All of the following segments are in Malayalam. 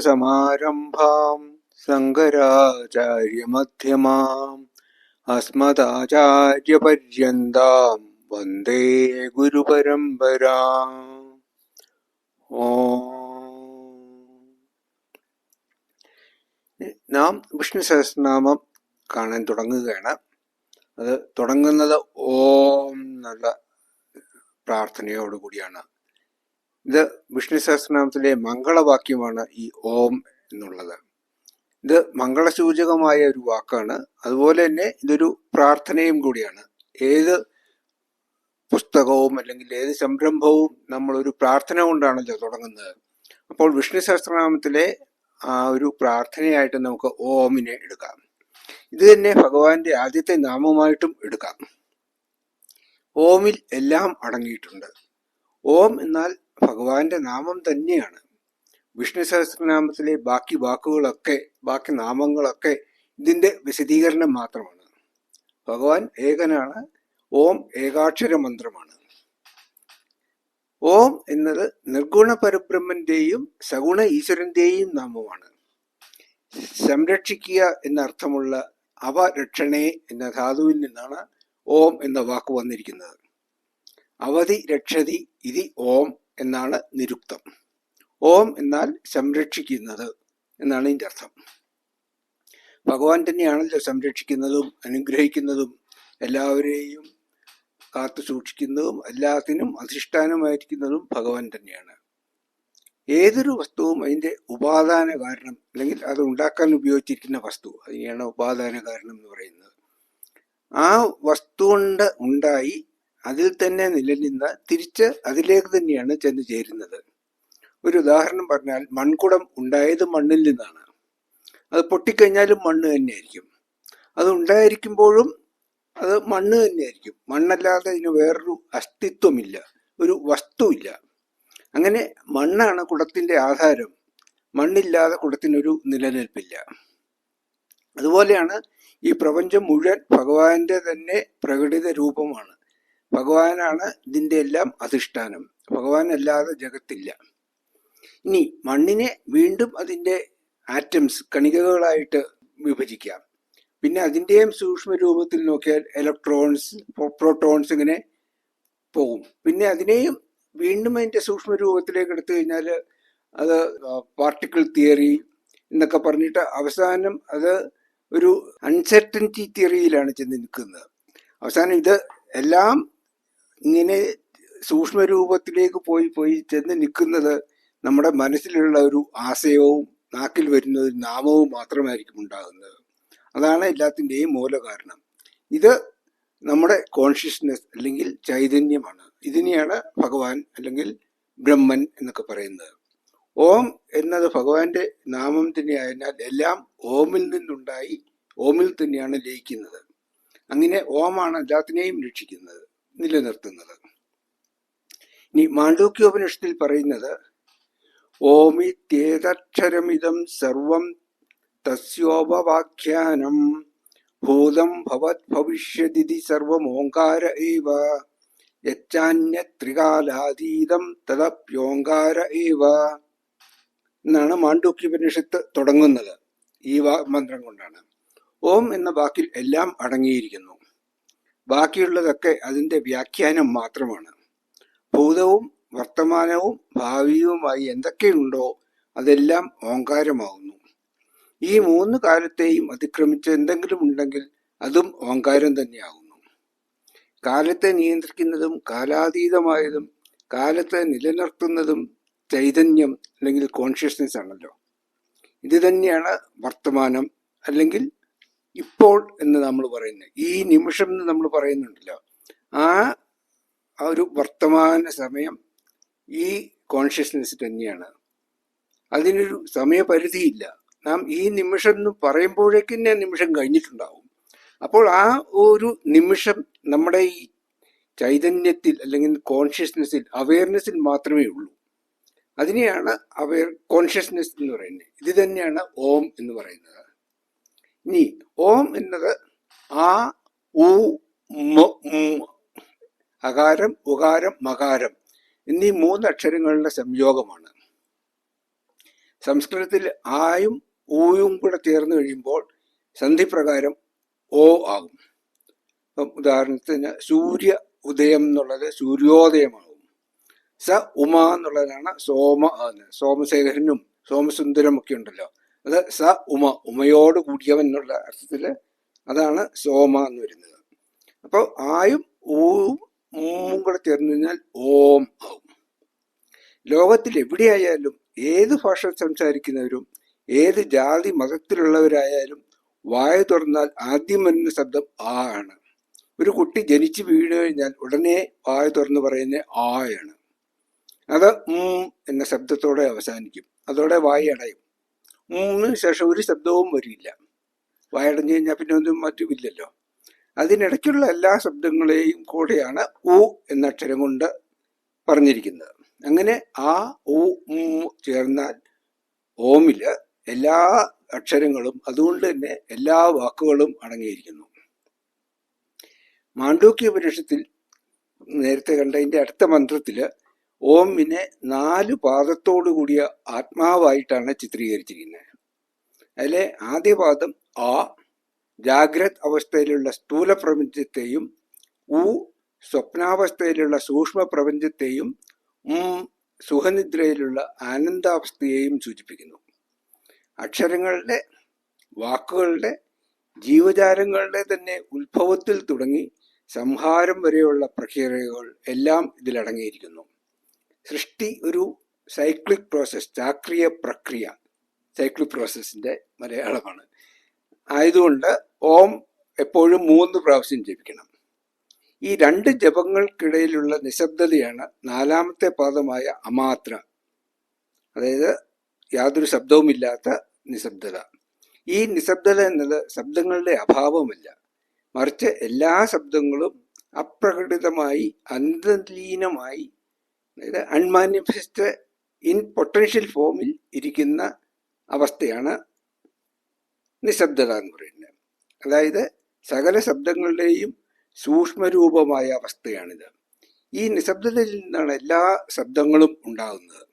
സദാശിവസമാരംഭാം ശങ്കരാചാര്യമധ്യമാം അസ്മദാചാര്യപര്യന്താം വന്ദേ ഗുരുപരമ്പരാ ഓ നാം വിഷ്ണു സഹസ്രനാമം കാണാൻ തുടങ്ങുകയാണ്. അത് തുടങ്ങുന്നത് ഓം എന്നുള്ള പ്രാർത്ഥനയോടുകൂടിയാണ് ഇത് വിഷ്ണു സഹസ്രനാമത്തിലെ മംഗളവാക്യമാണ് ഈ ഓം എന്നുള്ളത്. ഇത് മംഗളസൂചകമായ ഒരു വാക്കാണ്. അതുപോലെ തന്നെ ഇതൊരു പ്രാർത്ഥനയും കൂടിയാണ്. ഏത് പുസ്തകവും അല്ലെങ്കിൽ ഏത് സംരംഭവും നമ്മൾ ഒരു പ്രാർത്ഥന കൊണ്ടാണല്ലോ തുടങ്ങുന്നത്. അപ്പോൾ വിഷ്ണു സഹസ്രനാമത്തിലെ ആ ഒരു പ്രാർത്ഥനയായിട്ട് നമുക്ക് ഓമിനെ എടുക്കാം. ഇത് തന്നെ ഭഗവാന്റെ ആദ്യത്തെ നാമമായിട്ടും എടുക്കാം. ഓമിൽ എല്ലാം അടങ്ങിയിട്ടുണ്ട്. ഓം എന്നാൽ ഭഗവാന്റെ നാമം തന്നെയാണ്. വിഷ്ണു സഹസ്രനാമത്തിലെ ബാക്കി വാക്കുകളൊക്കെ ബാക്കി നാമങ്ങളൊക്കെ ഇതിന്റെ വിശദീകരണം മാത്രമാണ്. ഭഗവാൻ ഏകനാണ് ഓം ഏകാക്ഷര മന്ത്രമാണ്. ഓം എന്നത് നിർഗുണ പരബ്രഹ്മന്റെയും സഗുണ ഈശ്വരന്റെയും നാമമാണ്. സംരക്ഷിക്കുക എന്നർത്ഥമുള്ള അവരക്ഷണേ എന്ന ധാതുവിൽ നിന്നാണ് ഓം എന്ന വാക്ക് വന്നിരിക്കുന്നത്. അവധി രക്ഷതി ഇതി ഓം എന്നാണ് നിരുക്തം. ഓം എന്നാൽ സംരക്ഷിക്കുന്നത് എന്നാണ് ഇതിന്റെ അർത്ഥം. ഭഗവാൻ തന്നെയാണല്ലോ സംരക്ഷിക്കുന്നതും അനുഗ്രഹിക്കുന്നതും എല്ലാവരെയും കാത്തു സൂക്ഷിക്കുന്നതും എല്ലാത്തിനും അധിഷ്ഠാനമായിരിക്കുന്നതും ഭഗവാൻ തന്നെയാണ്. ഏതൊരു വസ്തുവും അതിന്റെ ഉപാദാന കാരണം അല്ലെങ്കിൽ അത് ഉണ്ടാക്കാൻ ഉപയോഗിച്ചിരിക്കുന്ന വസ്തു അതിനെയാണ് ഉപാദാന കാരണം എന്ന് പറയുന്നത്. ആ വസ്തു കൊണ്ട് ഉണ്ടായി അതിൽ തന്നെ നിലനിന്ന തിരിച്ച് അതിലേക്ക് തന്നെയാണ് ചെന്ന് ചേരുന്നത്. ഒരു ഉദാഹരണം പറഞ്ഞാൽ മൺകുടം ഉണ്ടായത് മണ്ണിൽ നിന്നാണ്. അത് പൊട്ടിക്കഴിഞ്ഞാലും മണ്ണ് തന്നെയായിരിക്കും. അത് ഉണ്ടായിരിക്കുമ്പോഴും അത് മണ്ണ് തന്നെയായിരിക്കും. മണ്ണല്ലാതെ ഇതിന് വേറൊരു അസ്തിത്വമില്ല. ഒരു വസ്തുവില്ല. അങ്ങനെ മണ്ണാണ് കുടത്തിന്റെ ആധാരം. മണ്ണില്ലാതെ കുടത്തിനൊരു നിലനിൽപ്പില്ല. അതുപോലെയാണ് ഈ പ്രപഞ്ചം മുഴുവൻ ഭഗവാന്റെ തന്നെ പ്രകടിത രൂപമാണ്. ഭഗവാനാണ് ഇതിന്റെ എല്ലാം അധിഷ്ഠാനം. ഭഗവാൻ അല്ലാതെ ജഗത്തില്ല. ഇനി മണ്ണിനെ വീണ്ടും അതിന്റെ ആറ്റംസ് കണികകളായിട്ട് വിഭജിക്കാം. പിന്നെ അതിന്റെയും സൂക്ഷ്മ രൂപത്തിൽ നോക്കിയാൽ ഇലക്ട്രോൺസ് പ്രോട്ടോൺസ് ഇങ്ങനെ പോകും. പിന്നെ അതിനെയും വീണ്ടും അതിന്റെ സൂക്ഷ്മ രൂപത്തിലേക്ക് എടുത്തു കഴിഞ്ഞാൽ അത് പാർട്ടിക്കിൾ തിയറി എന്നൊക്കെ പറഞ്ഞിട്ട് അവസാനം അത് ഒരു അൺസെർട്ടന്റി തിയറിയിലാണ് ചെന്ന് നിൽക്കുന്നത്. അവസാനം ഇത് എല്ലാം ഇങ്ങനെ സൂക്ഷ്മ രൂപത്തിലേക്ക് പോയി പോയി ചെന്ന് നിൽക്കുന്നത് നമ്മുടെ മനസ്സിലുള്ള ഒരു ആശയവും നാക്കിൽ വരുന്ന ഒരു നാമവും മാത്രമായിരിക്കും ഉണ്ടാകുന്നത്. അതാണ് എല്ലാത്തിന്റെയും മൂല കാരണം. ഇത് നമ്മുടെ കോൺഷ്യസ്നെസ് അല്ലെങ്കിൽ ചൈതന്യമാണ്. ഇതിനെയാണ് ഭഗവാൻ അല്ലെങ്കിൽ ബ്രഹ്മൻ എന്നൊക്കെ പറയുന്നത്. ഓം എന്നത് ഭഗവാന്റെ നാമം തന്നെയായതിനാൽ എല്ലാം ഓമിൽ നിന്നുണ്ടായി ഓമിൽ തന്നെയാണ് ലയിക്കുന്നത്. അങ്ങനെ ഓമാണ് എല്ലാത്തിനെയും രക്ഷിക്കുന്നത് നിലനിർത്തുന്നത്. ഇനി മാണ്ഡൂക്യോപനിഷത്തിൽ പറയുന്നത് ഓമിത്യേതക്ഷരമിതം സർവം തസ്യോപവാഖ്യാനം ഭൂതം ഭവത് ഭവിഷ്യതി സർവമോങ്കാര ഏവ യച്ചാന്യത്രികാലാതീതം തദപ്യോങ്കാര ഏവ എന്നാണ് മാണ്ഡൂക്യോപനിഷത്ത് തുടങ്ങുന്നത്. ഈ മന്ത്രം കൊണ്ടാണ്. ഓം എന്ന വാക്കിൽ എല്ലാം അടങ്ങിയിരിക്കുന്നു. ബാക്കിയുള്ളതൊക്കെ അതിന്റെ വ്യാഖ്യാനം മാത്രമാണ്. ഭൂതവും വർത്തമാനവും ഭാവിയുമായി എന്തൊക്കെയുണ്ടോ അതെല്ലാം ഓങ്കാരമാകുന്നു ഈ മൂന്ന് കാലത്തെയും അതിക്രമിച്ച് എന്തെങ്കിലും ഉണ്ടെങ്കിൽ അതും ഓങ്കാരം തന്നെയാകുന്നു കാലത്തെ നിയന്ത്രിക്കുന്നതും കാലാതീതമായതും കാലത്തെ നിലനിർത്തുന്നതും ചൈതന്യം അല്ലെങ്കിൽ കോൺഷ്യസ്നെസ് ആണല്ലോ. ഇത് തന്നെയാണ് വർത്തമാനം അല്ലെങ്കിൽ ഇപ്പോൾ എന്ന് നമ്മൾ പറയുന്നത്. ഈ നിമിഷം എന്ന് നമ്മൾ പറയുന്നുണ്ടല്ലോ. ആ ഒരു വർത്തമാന സമയം ഈ കോൺഷ്യസ്നെസ് തന്നെയാണ്. അതിനൊരു സമയപരിധിയില്ല. നാം ഈ നിമിഷം എന്ന് പറയുമ്പോഴേക്കും തന്നെ നിമിഷം കഴിഞ്ഞിട്ടുണ്ടാവും. അപ്പോൾ ആ ഒരു നിമിഷം നമ്മുടെ ഈ ചൈതന്യത്തിൽ അല്ലെങ്കിൽ കോൺഷ്യസ്നെസ്സിൽ അവയർനെസ്സിൽ മാത്രമേ ഉള്ളൂ. അതിനെയാണ് അവർ കോൺഷ്യസ്നെസ് എന്ന് പറയുന്നത്. ഇത് തന്നെയാണ് ഓം എന്ന് പറയുന്നത്. ഇനി ഓം എന്നത് ആ ഉ അകാരം ഉകാരം മകാരം എന്നീ മൂന്നക്ഷരങ്ങളുടെ സംയോഗമാണ്. സംസ്കൃതത്തിൽ ആയും ഊയും കൂടെ ചേർന്ന് കഴിയുമ്പോൾ സന്ധിപ്രകാരം ഓ ആകും. ഉദാഹരണത്തിന് സൂര്യ ഉദയം എന്നുള്ളത് സൂര്യോദയമാകും സ ഉമ എന്നുള്ളതാണ് സോമ സോമശേഖരനും സോമസുന്ദരം ഒക്കെ ഉണ്ടല്ലോ. അത് സ ഉമ ഉമയോട് കൂടിയവൻ എന്നുള്ള അർത്ഥത്തിൽ അതാണ് സോമ എന്ന് വരുന്നത്. അപ്പോൾ ആയും ഊവും ഉമ്മും കൂടെ ചേർന്ന് കഴിഞ്ഞാൽ ഓം ആവും. ലോകത്തിൽ എവിടെയായാലും ഏത് ഭാഷ സംസാരിക്കുന്നവരും ഏത് ജാതി മതത്തിലുള്ളവരായാലും വായ തുറന്നാൽ ആദ്യം വരുന്ന ശബ്ദം ആ ആണ്. ഒരു കുട്ടി ജനിച്ചു വീണ് കഴിഞ്ഞാൽ ഉടനെ വായ തുറന്ന് പറയുന്നത് ആയാണ് അത് ഉം എന്ന ശബ്ദത്തോടെ അവസാനിക്കും. അതോടെ വായ അടയും. ഉം ശേഷം ഒരു ശബ്ദവും വരില്ല. വായടഞ്ഞു കഴിഞ്ഞാൽ പിന്നെ ഒന്നും മറ്റുമില്ലല്ലോ. അതിനിടയ്ക്കുള്ള എല്ലാ ശബ്ദങ്ങളെയും കൂടെയാണ് ഉ എന്ന അക്ഷരം കൊണ്ട് പറഞ്ഞിരിക്കുന്നത്. അങ്ങനെ ആ ഉ ചേർന്നാൽ ഓമിൽ എല്ലാ അക്ഷരങ്ങളും അതുകൊണ്ട് തന്നെ എല്ലാ വാക്കുകളും അടങ്ങിയിരിക്കുന്നു. മാണ്ഡൂക്യ ഉപനിഷത്തിൽ നേരത്തെ കണ്ടതിന്റെ അടുത്ത മന്ത്രത്തിൽ ഓമിനെ നാല് പാദത്തോടു കൂടിയ ആത്മാവായിട്ടാണ് ചിത്രീകരിച്ചിരിക്കുന്നത്. അതിലെ ആദ്യ പാദം ആ ജാഗ്രത് അവസ്ഥയിലുള്ള സ്ഥൂല പ്രപഞ്ചത്തെയും ഉ സ്വപ്നാവസ്ഥയിലുള്ള സൂക്ഷ്മ പ്രപഞ്ചത്തെയും ഉം സുഖനിദ്രയിലുള്ള ആനന്ദാവസ്ഥയെയും സൂചിപ്പിക്കുന്നു. അക്ഷരങ്ങളുടെ വാക്കുകളുടെ ജീവജാലങ്ങളുടെ തന്നെ ഉത്ഭവത്തിൽ തുടങ്ങി സംഹാരം വരെയുള്ള പ്രക്രിയകൾ എല്ലാം ഇതിലടങ്ങിയിരിക്കുന്നു. സൃഷ്ടി ഒരു സൈക്ലിക് പ്രോസസ് ചാക്രിയ പ്രക്രിയ. സൈക്ലിക് പ്രോസസ്സിന്റെ മലയാളമാണ്. ആയതുകൊണ്ട് ഓം എപ്പോഴും മൂന്ന് പ്രാവശ്യം ജപിക്കണം. ഈ രണ്ട് ജപങ്ങൾക്കിടയിലുള്ള നിശബ്ദതയാണ് നാലാമത്തെ പാദമായ അമാത്ര. അതായത് യാതൊരു ശബ്ദവുമില്ലാത്ത നിശബ്ദത. ഈ നിശബ്ദത എന്നത് ശബ്ദങ്ങളുടെ അഭാവമല്ല. മറിച്ച് എല്ലാ ശബ്ദങ്ങളും അപ്രകടിതമായി അന്തലീനമായി അതായത് അൺമാനിഫെസ്റ്റ് ഇൻ പൊട്ടൻഷ്യൽ ഫോമിൽ ഇരിക്കുന്ന അവസ്ഥയാണ് നിശബ്ദത എന്ന് പറയുന്നത്. അതായത് സകല ശബ്ദങ്ങളുടെയും സൂക്ഷ്മരൂപമായ അവസ്ഥയാണിത്. ഈ നിശബ്ദതയിൽ നിന്നാണ് എല്ലാ ശബ്ദങ്ങളും ഉണ്ടാകുന്നത്.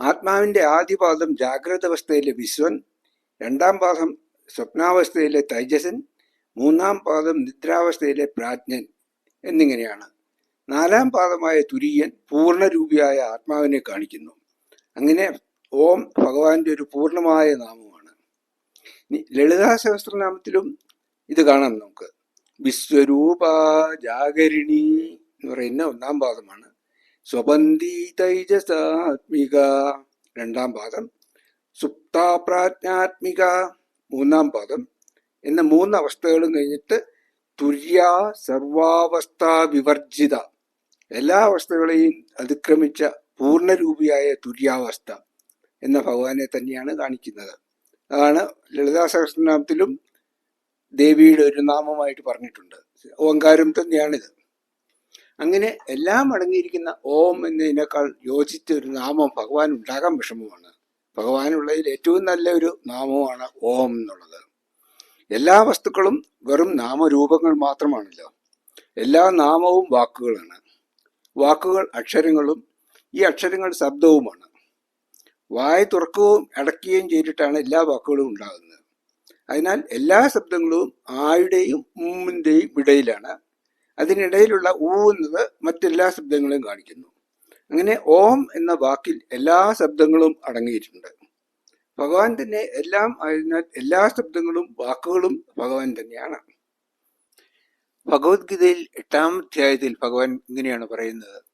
ആത്മാവിന്റെ ആദ്യ പാദം ജാഗ്രത അവസ്ഥയിലെ വിശ്വൻ രണ്ടാം പാദം സ്വപ്നാവസ്ഥയിലെ തൈജസൻ മൂന്നാം പാദം നിദ്രാവസ്ഥയിലെ പ്രാജ്ഞൻ എന്നിങ്ങനെയാണ്. നാലാം പാദമായ തുര്യൻ പൂർണരൂപിയായ ആത്മാവിനെ കാണിക്കുന്നു. അങ്ങനെ ഓം ഭഗവാന്റെ ഒരു പൂർണമായ നാമമാണ്. ലളിതാ സഹസ്രനാമത്തിലും ഇത് കാണാം നമുക്ക്. വിശ്വരൂപ ജാഗരിണി എന്ന് പറയുന്ന ഒന്നാം പാദമാണ്. സ്വബന്ധി തൈജസാത്മിക രണ്ടാം പാദം. സുപ്താപ്രാജ്ഞാത്മിക മൂന്നാം പാദം. എന്ന മൂന്ന് അവസ്ഥകളും കഴിഞ്ഞിട്ട് തുര്യ സർവാവസ്ഥ വിവർജിത എല്ലാ അവസ്ഥകളെയും അതിക്രമിച്ച പൂർണരൂപിയായ തുര്യാവസ്ഥ എന്ന ഭഗവാനെ തന്നെയാണ് കാണിക്കുന്നത്. അതാണ് ലളിതാ സഹസ്രനാമത്തിലും ദേവിയുടെ ഒരു നാമമായിട്ട് പറഞ്ഞിട്ടുണ്ട്. ഓങ്കാരം തന്നെയാണിത്. അങ്ങനെ എല്ലാം അടങ്ങിയിരിക്കുന്ന ഓം എന്നതിനേക്കാൾ യോജിച്ച ഒരു നാമം ഭഗവാൻ ഉണ്ടാകാൻ വിഷമമാണ്. ഭഗവാനുള്ളതിൽ ഏറ്റവും നല്ല ഒരു നാമമാണ് ഓം എന്നുള്ളത്. എല്ലാ വസ്തുക്കളും വെറും നാമരൂപങ്ങൾ മാത്രമാണല്ലോ. എല്ലാ നാമവും വാക്കുകളാണ്. വാക്കുകൾ അക്ഷരങ്ങളും ഈ അക്ഷരങ്ങൾ ശബ്ദവുമാണ്. വായ തുറക്കുകയും അടക്കുകയും ചെയ്തിട്ടാണ് എല്ലാ വാക്കുകളും ഉണ്ടാകുന്നത്. അതിനാൽ എല്ലാ ശബ്ദങ്ങളും ആയുടെയും ഉമ്മിന്റെയും ഇടയിലാണ്. അതിനിടയിലുള്ള ഊ എന്നത് മറ്റെല്ലാ ശബ്ദങ്ങളെയും കാണിക്കുന്നു. അങ്ങനെ ഓം എന്ന വാക്കിൽ എല്ലാ ശബ്ദങ്ങളും അടങ്ങിയിട്ടുണ്ട്. ഭഗവാൻ തന്നെ എല്ലാം ആയതിനാൽ എല്ലാ ശബ്ദങ്ങളും വാക്കുകളും ഭഗവാൻ തന്നെയാണ്. ഭഗവത്ഗീതയിൽ എട്ടാം അധ്യായത്തിൽ ഭഗവാൻ ഇങ്ങനെയാണ് പറയുന്നത്.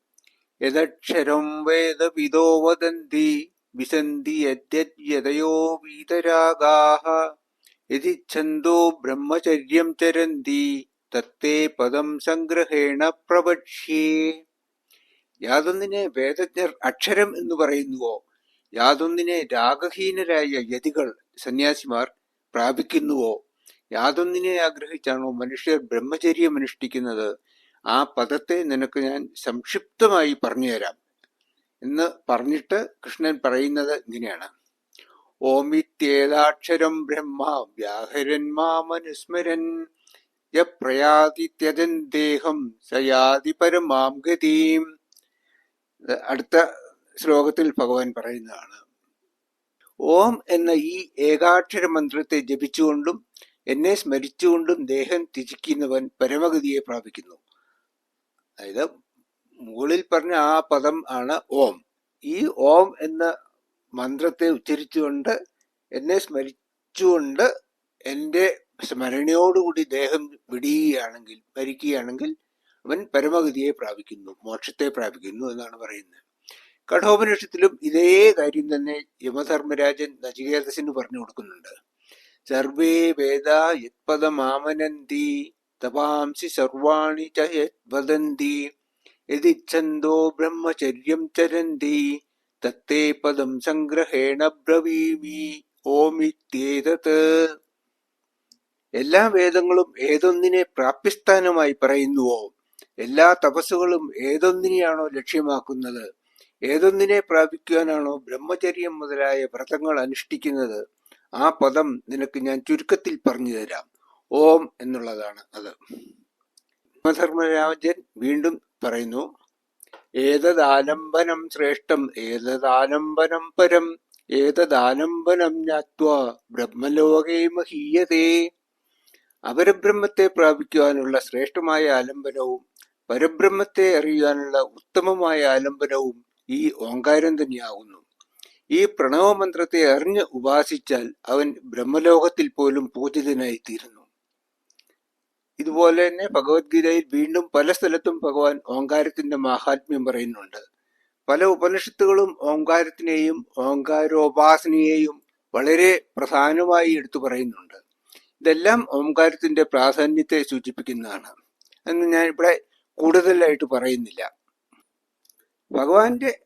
യദക്ഷരം വേദവിദോ വദന്തി വിസന്തി യദ്യതയോ വീതരാഗാഹ യതി ഛന്തോ ബ്രഹ്മചര്യം ചരന്തി തത്തേ പദം സംഗ്രഹേണ പ്രവക്ഷ്യേ. യാതൊന്നിനെ വേദജ്ഞർ അക്ഷരം എന്ന് പറയുന്നുവോ? യാതൊന്നിനെ രാഗഹീനരായ യതികൾ സന്യാസിമാർ പ്രാപിക്കുന്നുവോ? യാതൊന്നിനെ ആഗ്രഹിച്ചാണോ മനുഷ്യർ ബ്രഹ്മചര്യം അനുഷ്ഠിക്കുന്നത്? ആ പദത്തെ നിനക്ക് ഞാൻ സംക്ഷിപ്തമായി പറഞ്ഞുതരാം. എന്ന് പറഞ്ഞിട്ട് കൃഷ്ണൻ പറയുന്നത് ഇങ്ങനെയാണ്. ഓമിത്യേതാക്ഷരം ബ്രഹ്മ വ്യാഹരൻ മാമനുസ്മരൻ യപ്രയാതി ദേഹം സയാതി പരമാം ഗതിം. അടുത്ത ശ്ലോകത്തിൽ ഭഗവാൻ പറയുന്നതാണ്. ഓം എന്ന ഈ ഏകാക്ഷര മന്ത്രത്തെ ജപിച്ചുകൊണ്ടും എന്നെ സ്മരിച്ചുകൊണ്ടും ദേഹം ത്യജിക്കുന്നവൻ പരമഗതിയെ പ്രാപിക്കുന്നു. അതായത് മുകളിൽ പറഞ്ഞ ആ പദം ആണ് ഓം. ഈ ഓം എന്ന മന്ത്രത്തെ ഉച്ചരിച്ചുകൊണ്ട് എന്നെ സ്മരിച്ചുകൊണ്ട് എന്റെ സ്മരണയോടുകൂടി ദേഹം വിടിയുകയാണെങ്കിൽ മരിക്കുകയാണെങ്കിൽ അവൻ പരമഗതിയെ പ്രാപിക്കുന്നു മോക്ഷത്തെ പ്രാപിക്കുന്നു എന്നാണ് പറയുന്നത്. കഠോപനിഷത്തിലും ഇതേ കാര്യം തന്നെ യമധർമ്മരാജൻ നചികേതസിന് പറഞ്ഞു കൊടുക്കുന്നുണ്ട്. സർവേ വേദ യത്പദമാമനന്തി തപാംസി സർവാണി ച യദ്വദന്തി യതിച്ഛന്തോ ബ്രഹ്മചര്യം ചരന്തി. തത്തേ പദം സംഗ്രഹേണ ബ്രവീമി ഓമിത്യേതത്. എല്ലാ വേദങ്ങളും ഏതൊന്നിനെ പ്രാപ്യസ്ഥാനമായി പറയുന്നുവോ? എല്ലാ തപസ്സുകളും ഏതൊന്നിനെയാണോ ലക്ഷ്യമാക്കുന്നത്? ഏതൊന്നിനെ പ്രാപിക്കുവാനാണോ ബ്രഹ്മചര്യം മുതലായ വ്രതങ്ങൾ അനുഷ്ഠിക്കുന്നത് ആ പദം നിനക്ക് ഞാൻ ചുരുക്കത്തിൽ പറഞ്ഞു തരാം. ഓം എന്നുള്ളതാണ് അത്. ധർമ്മരാജൻ വീണ്ടും പറയുന്നു ഏതദാലംബനം ശ്രേഷ്ഠം ഏതദാലംബനം പരം ഏതദാലംബനം ജ്ഞാത്വ ബ്രഹ്മലോകേ മഹീയതേ. അപരബ്രഹ്മത്തെ പ്രാപിക്കുവാനുള്ള ശ്രേഷ്ഠമായ ആലംബനവും പരബ്രഹ്മത്തെ അറിയുവാനുള്ള ഉത്തമമായ ആലംബനവും ഈ ഓങ്കാരം തന്നെയാകുന്നു ഈ പ്രണവമന്ത്രത്തെ അറിഞ്ഞ് ഉപാസിച്ചാൽ അവൻ ബ്രഹ്മലോകത്തിൽ പോലും പൂജിതനായി തീരുന്നു ഇതുപോലെ തന്നെ ഭഗവത്ഗീതയിൽ വീണ്ടും പല സ്ഥലത്തും ഭഗവാൻ ഓങ്കാരത്തിന്റെ മഹാത്മ്യം പറയുന്നുണ്ട്. പല ഉപനിഷത്തുകളും ഓങ്കാരത്തിനെയും ഓങ്കാരോപാസനയെയും വളരെ പ്രധാനമായി എടുത്തു പറയുന്നുണ്ട്. ഇതെല്ലാം ഓംകാരത്തിന്റെ പ്രാധാന്യത്തെ സൂചിപ്പിക്കുന്നതാണ്. എന്ന് ഞാൻ ഇവിടെ കൂടുതലായിട്ട് പറയുന്നില്ല. ഭഗവാന്റെ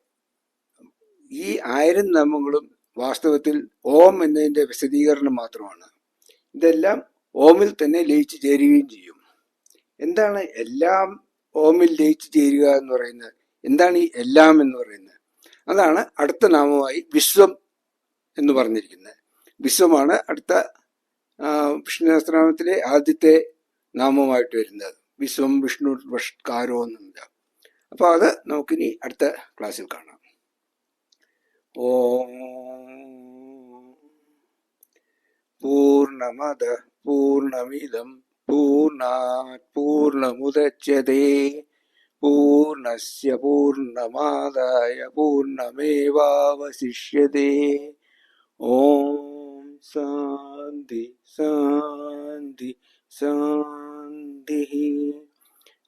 ഈ ആയിരം നാമങ്ങളും വാസ്തവത്തിൽ ഓം എന്നതിന്റെ വിശദീകരണം മാത്രമാണ്. ഇതെല്ലാം ഓമിൽ തന്നെ ലയിച്ചു ചേരുകയും ചെയ്യും. എന്താണ് എല്ലാം ഓമിൽ ലയിച്ചു ചേരുക എന്ന് പറയുന്നത്? എന്താണ് ഈ എല്ലാം എന്ന് പറയുന്നത്? അതാണ് അടുത്ത നാമമായി വിശ്വം എന്ന് പറഞ്ഞിരിക്കുന്നത്. വിശ്വമാണ് അടുത്ത ആ, വിഷ്ണു ആദ്യത്തെ നാമമായിട്ട് വരുന്നത്. വിശ്വം വിഷ്ണു വഷ്കാരോ എന്നുണ്ട്. അപ്പൊ അത് നമുക്കിനി അടുത്ത ക്ലാസ്സിൽ കാണാം ഓം പൂർണ്ണമത പൂർണ്ണമിതം പൂർണ്ണാത് പൂർണ്ണമുദച്യത്തെ പൂർണ്ണസ്യ പൂർണ്ണമാദായ പൂർണ്ണമേവാവശിഷ്യത്തെ ഓം ശാന്തി ശാന്തി ശാന്തി